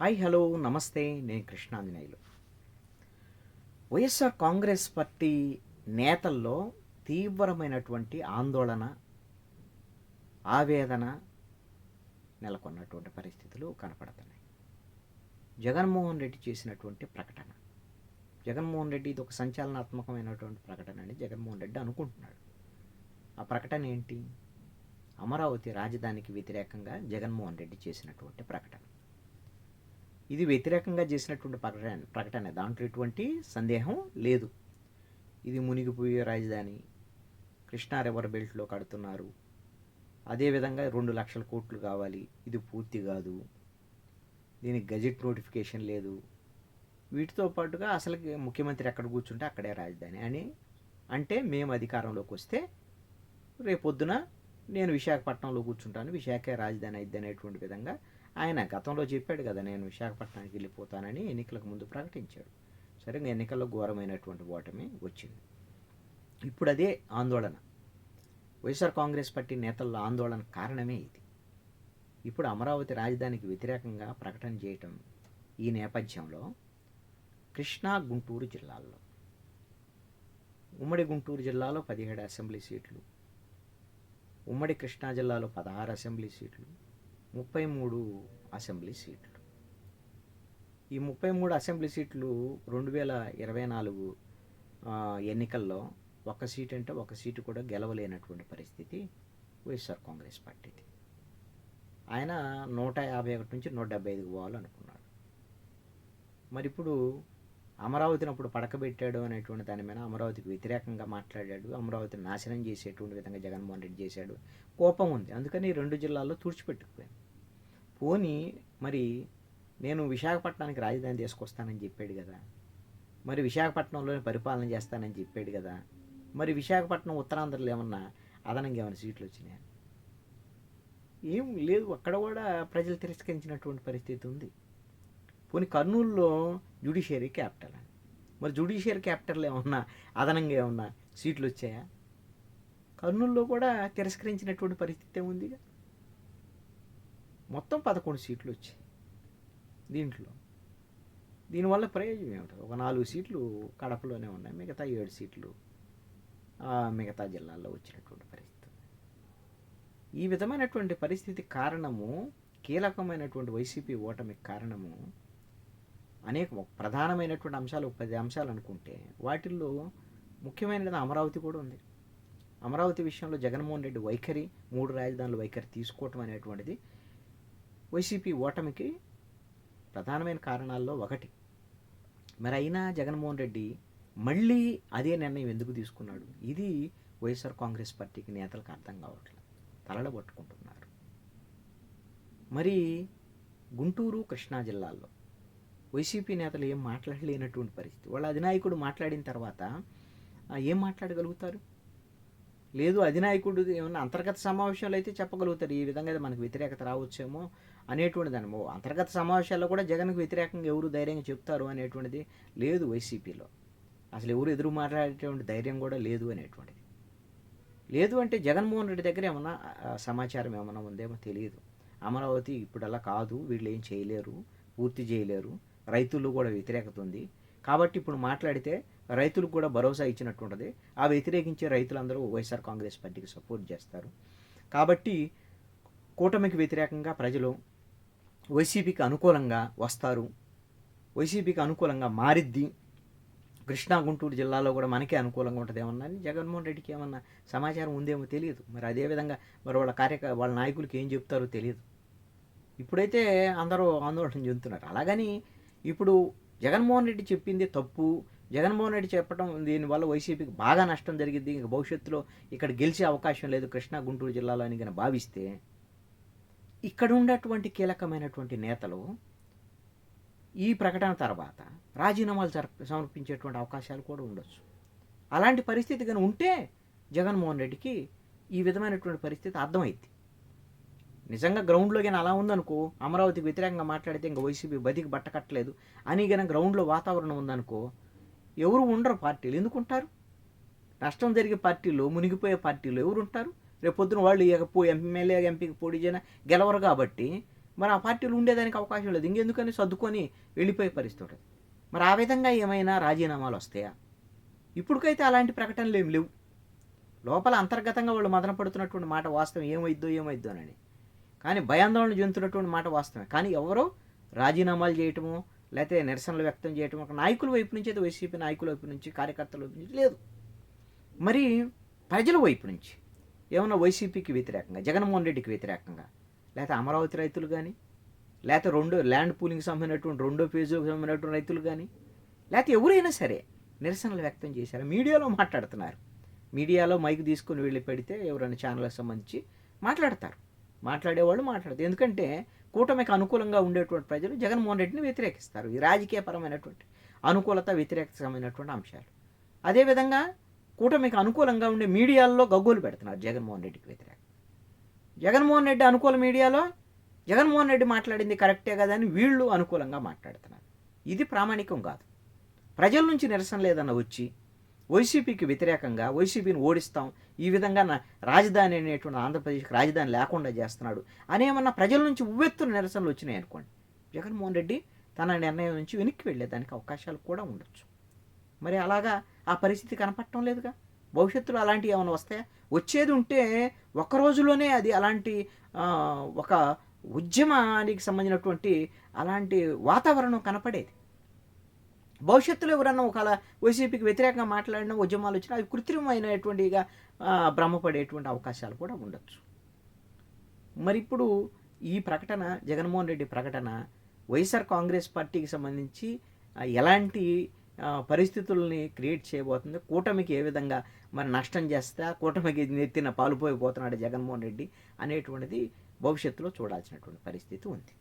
Hi hello నమస్తే నేను Krishnanjaneyulu. YSR Congress party నేతల్లో తీవ్రమైనటువంటి ఆందోళన ఆవేదన నెలకొన్నటువంటి పరిస్థితులు కనపడుతున్నాయి. జగన్మోహన్ రెడ్డి చేసినటువంటి ప్రకటన. జగన్మోహన్ రెడ్డి ఇది ఒక సంచలనాత్మకమైనటువంటి ప్రకటన అని జగన్మోహన్ రెడ్డి అనుకుంటున్నాడు. ఆ ప్రకటన ఏంటి? అమరావతి రాజధానికి వ్యతిరేకంగా జగన్మోహన్ రెడ్డి చేసినటువంటి ప్రకటన. ఇది వ్యతిరేకంగా చేసినటువంటి ప్రకటన ప్రకటన. దాంట్లో ఎటువంటి సందేహం లేదు. ఇది మునిగిపోయే రాజధాని. కృష్ణా రివర్ బెల్ట్లో కడుతున్నారు. అదేవిధంగా రెండు లక్షల కోట్లు కావాలి. ఇది పూర్తి కాదు. దీనికి గజెట్ నోటిఫికేషన్ లేదు. వీటితో పాటుగా అసలు ముఖ్యమంత్రి ఎక్కడ కూర్చుంటే అక్కడే రాజధాని. అని అంటే మేము అధికారంలోకి వస్తే రేపొద్దున నేను విశాఖపట్నంలో కూర్చుంటాను. విశాఖ రాజధాని అయిద్ది అనేటువంటి విధంగా ఆయన గతంలో చెప్పాడు కదా నేను విశాఖపట్నానికి వెళ్ళిపోతానని ఎన్నికలకు ముందు ప్రకటించాడు. సరే ఎన్నికల్లో ఘోరమైనటువంటి ఓటమి వచ్చింది. ఇప్పుడు అదే ఆందోళన. వైఎస్ఆర్ కాంగ్రెస్ పార్టీ నేతల్లో ఆందోళన కారణమే ఇది. ఇప్పుడు అమరావతి రాజధానికి వ్యతిరేకంగా ప్రకటన చేయటం ఈ నేపథ్యంలో కృష్ణా గుంటూరు జిల్లాల్లో ఉమ్మడి గుంటూరు జిల్లాలో పదిహేడు అసెంబ్లీ సీట్లు ఉమ్మడి కృష్ణా జిల్లాలో పదహారు అసెంబ్లీ సీట్లు ముప్పై మూడు అసెంబ్లీ సీట్లు. ఈ ముప్పై మూడు అసెంబ్లీ సీట్లు రెండు వేల ఇరవై నాలుగు ఎన్నికల్లో ఒక సీట్ అంటే ఒక సీటు కూడా గెలవలేనటువంటి పరిస్థితి వైఎస్ఆర్ కాంగ్రెస్ పార్టీది. ఆయన నూట యాభై ఒకటి నుంచి నూట డెబ్బై ఐదుకు పోవాలనుకున్నాడు మరి ఇప్పుడు అమరావతిని అప్పుడు పడకబెట్టాడు అనేటువంటి దాని మీద అమరావతికి వ్యతిరేకంగా మాట్లాడాడు అమరావతిని నాశనం చేసేటువంటి విధంగా జగన్మోహన్ రెడ్డి చేశాడు. కోపం ఉంది. అందుకని ఈ రెండు జిల్లాల్లో తుడిచిపెట్టుకుపోయింది. పోనీ మరి నేను విశాఖపట్నానికి రాజధాని తీసుకొస్తానని చెప్పాడు కదా. మరి విశాఖపట్నంలోనే పరిపాలన చేస్తానని చెప్పాడు కదా. మరి విశాఖపట్నం ఉత్తరాంధ్రలో ఏమన్నా అదనంగా ఏమైనా సీట్లు వచ్చినాయా? ఏం లేదు అక్కడ కూడా ప్రజలు తిరస్కరించినటువంటి పరిస్థితి ఉంది. పోనీ కర్నూలులో జ్యుడిషియరీ క్యాపిటల్ అని. మరి జ్యుడిషియరీ క్యాపిటల్ ఏమన్నా అదనంగా ఏమన్నా సీట్లు వచ్చాయా? కర్నూలులో కూడా తిరస్కరించినటువంటి పరిస్థితి ఏముందిగా? మొత్తం పదకొండు సీట్లు వచ్చాయి దీంట్లో. దీనివల్ల ప్రయోజనం ఏమిటి? ఒక నాలుగు సీట్లు కడపలోనే ఉన్నాయి మిగతా ఏడు సీట్లు మిగతా జిల్లాల్లో వచ్చినటువంటి పరిస్థితి. ఈ విధమైనటువంటి పరిస్థితి కారణము కీలకమైనటువంటి వైసీపీ ఓటమికి కారణము అనేక ప్రధానమైనటువంటి అంశాలు పది అంశాలు అనుకుంటే వాటిల్లో ముఖ్యమైనది అమరావతి కూడా ఉంది. అమరావతి విషయంలో జగన్మోహన్ రెడ్డి వైఖరి మూడు రాజధానుల వైఖరి తీసుకోవటం అనేటువంటిది వైసీపీ ఓటమికి ప్రధానమైన కారణాల్లో ఒకటి. మరి అయినా జగన్మోహన్ రెడ్డి మళ్ళీ అదే నిర్ణయం ఎందుకు తీసుకున్నాడు? ఇది వైఎస్ఆర్ కాంగ్రెస్ పార్టీకి నేతలకు అర్థం కావట్లేదు. తలడ పట్టుకుంటున్నారు. మరి గుంటూరు కృష్ణా జిల్లాల్లో వైసీపీ నేతలు ఏం మాట్లాడలేనటువంటి పరిస్థితి. వాళ్ళ అధినాయకుడు మాట్లాడిన తర్వాత ఏం మాట్లాడగలుగుతారు? లేదు అధినాయకుడు ఏమన్నా అంతర్గత సమావేశాలు అయితే చెప్పగలుగుతారు. ఈ విధంగా అయితే మనకు వ్యతిరేకత రావచ్చేమో అనేటువంటి దాని అంతర్గత సమావేశాల్లో కూడా జగన్కు వ్యతిరేకంగా ఎవరు ధైర్యంగా చెప్తారు అనేటువంటిది లేదు వైసీపీలో. అసలు ఎవరు ఎదురు మాట్లాడేటువంటి ధైర్యం కూడా లేదు అనేటువంటిది. లేదు అంటే జగన్మోహన్ రెడ్డి దగ్గర ఏమన్నా సమాచారం ఏమైనా ఉందేమో తెలియదు. అమరావతి ఇప్పుడు అలా కాదు వీళ్ళు ఏం చేయలేరు పూర్తి చేయలేరు. రైతులు కూడా వ్యతిరేకత ఉంది. కాబట్టి ఇప్పుడు మాట్లాడితే రైతులకు కూడా భరోసా ఇచ్చినట్టు ఉంటుంది ఆ వ్యతిరేకించే రైతులందరూ వైఎస్ఆర్ కాంగ్రెస్ పార్టీకి సపోర్ట్ చేస్తారు. కాబట్టి కూటమికి వ్యతిరేకంగా ప్రజలు వైసీపీకి అనుకూలంగా వస్తారు. వైసీపీకి అనుకూలంగా మారిద్ది. కృష్ణా గుంటూరు జిల్లాలో కూడా మనకే అనుకూలంగా ఉంటుంది. ఏమన్నా జగన్మోహన్ రెడ్డికి ఏమన్నా సమాచారం ఉందేమో తెలియదు. మరి అదేవిధంగా మరి వాళ్ళ కార్యక వాళ్ళ నాయకులకి ఏం చెప్తారో తెలియదు. ఇప్పుడైతే అందరూ ఆందోళన చెందుతున్నారు. అలాగని ఇప్పుడు జగన్మోహన్ రెడ్డి చెప్పింది తప్పు. జగన్మోహన్ రెడ్డి చెప్పడం దీనివల్ల వైసీపీకి బాగా నష్టం జరిగింది ఇంక భవిష్యత్తులో ఇక్కడ గెలిచే అవకాశం లేదు కృష్ణా గుంటూరు జిల్లాలో అని కనుక భావిస్తే ఇక్కడ ఉన్నటువంటి కీలకమైనటువంటి నేతలు ఈ ప్రకటన తర్వాత రాజీనామాలు జరప సమర్పించేటువంటి అవకాశాలు కూడా ఉండొచ్చు. అలాంటి పరిస్థితి కానీ ఉంటే జగన్మోహన్ రెడ్డికి ఈ విధమైనటువంటి పరిస్థితి అర్థమైంది నిజంగా గ్రౌండ్లో కానీ అలా ఉందనుకో అమరావతికి వ్యతిరేకంగా మాట్లాడితే ఇంకా వైసీపీ బతికి బట్టకట్టలేదు అని కానీ గ్రౌండ్లో వాతావరణం ఉందనుకో ఎవరు ఉండరు పార్టీలు. ఎందుకు ఉంటారు నష్టం జరిగే పార్టీలో మునిగిపోయే పార్టీలో ఎవరు ఉంటారు రేపు వాళ్ళు ఇక ఎమ్మెల్యే ఎంపీకి పోటీ చేయన? గెలవరు కాబట్టి మరి ఆ పార్టీలు ఉండేదానికి అవకాశం లేదు. ఇంకెందుకని సర్దుకొని వెళ్ళిపోయే పరిస్థితి ఉంటుంది. మరి ఆ విధంగా ఏమైనా రాజీనామాలు వస్తాయా? ఇప్పటికైతే అలాంటి ప్రకటనలు ఏం లేవు. లోపల అంతర్గతంగా వాళ్ళు మదన పడుతున్నటువంటి మాట వాస్తవం. ఏమైద్దో ఏమైద్దో అని. కానీ భయాందోళన చెందుతున్నటువంటి మాట వాస్తవమే. కానీ ఎవరో రాజీనామాలు చేయటము లేకపోతే నిరసనలు వ్యక్తం చేయటం ఒక నాయకుల వైపు నుంచి అయితే వైసీపీ నాయకుల వైపు నుంచి కార్యకర్తల వైపు నుంచి లేదు. మరి ప్రజల వైపు నుంచి ఏమన్నా వైసీపీకి వ్యతిరేకంగా జగన్మోహన్ రెడ్డికి వ్యతిరేకంగా లేకపోతే అమరావతి రైతులు కానీ లేకపోతే రెండో ల్యాండ్ పూలింగ్ సంబంధించినటువంటి రెండో పేజీకి సంబంధించినటువంటి రైతులు కానీ లేకపోతే ఎవరైనా సరే నిరసనలు వ్యక్తం చేశారు? మీడియాలో మాట్లాడుతున్నారు. మీడియాలో మైక్ తీసుకుని వెళ్ళి పెడితే ఎవరైనా ఛానల్కి సంబంధించి మాట్లాడతారు. మాట్లాడేవాళ్ళు మాట్లాడతారు. ఎందుకంటే కూటమికి అనుకూలంగా ఉండేటువంటి ప్రజలు జగన్మోహన్ రెడ్డిని వ్యతిరేకిస్తారు. ఈ రాజకీయపరమైనటువంటి అనుకూలత వ్యతిరేకమైనటువంటి అంశాలు. అదేవిధంగా కూటమికి అనుకూలంగా ఉండే మీడియాల్లో గగ్గోలు పెడుతున్నారు జగన్మోహన్ రెడ్డికి వ్యతిరేకంగా. జగన్మోహన్ రెడ్డి అనుకూల మీడియాలో జగన్మోహన్ రెడ్డి మాట్లాడింది కరెక్టే కదా అని వీళ్ళు అనుకూలంగా మాట్లాడుతున్నారు. ఇది ప్రామాణికం కాదు. ప్రజల నుంచి నిరసన లేదన్న వచ్చి వైసీపీకి వ్యతిరేకంగా వైసీపీని ఓడిస్తాం ఈ విధంగా నా రాజధాని అనేటువంటి ఆంధ్రప్రదేశ్కి రాజధాని లేకుండా చేస్తున్నాడు అనేమన్నా ప్రజల నుంచి ఉవ్వెత్తున నిరసనలు వచ్చినాయి అనుకోండి. జగన్మోహన్ రెడ్డి తన నిర్ణయం నుంచి వెనక్కి వెళ్ళేదానికి అవకాశాలు కూడా ఉండొచ్చు. మరి అలాగా ఆ పరిస్థితి కనపడటం లేదుగా? భవిష్యత్తులో అలాంటివి ఏమైనా వస్తాయా? వచ్చేది ఉంటే ఒక రోజులోనే అది అలాంటి ఒక ఉద్యమానికి సంబంధించినటువంటి అలాంటి వాతావరణం కనపడేది. భవిష్యత్తులో ఎవరన్నా ఒకవేళ వైసీపీకి వ్యతిరేకంగా మాట్లాడిన ఉద్యమాలు వచ్చినా అవి కృత్రిమైనటువంటిగా భ్రమపడేటువంటి అవకాశాలు కూడా ఉండొచ్చు. మరి ఇప్పుడు ఈ ప్రకటన జగన్మోహన్ రెడ్డి ప్రకటన వైఎస్ఆర్ కాంగ్రెస్ పార్టీకి సంబంధించి ఎలాంటి పరిస్థితుల్ని క్రియేట్ చేయబోతుంది? కూటమికి ఏ విధంగా మరి నష్టం చేస్తా కూటమికి నెత్తిన పాలుపోయిపోతున్నాడు జగన్మోహన్ రెడ్డి అనేటువంటిది భవిష్యత్తులో చూడాల్సినటువంటి పరిస్థితి ఉంది.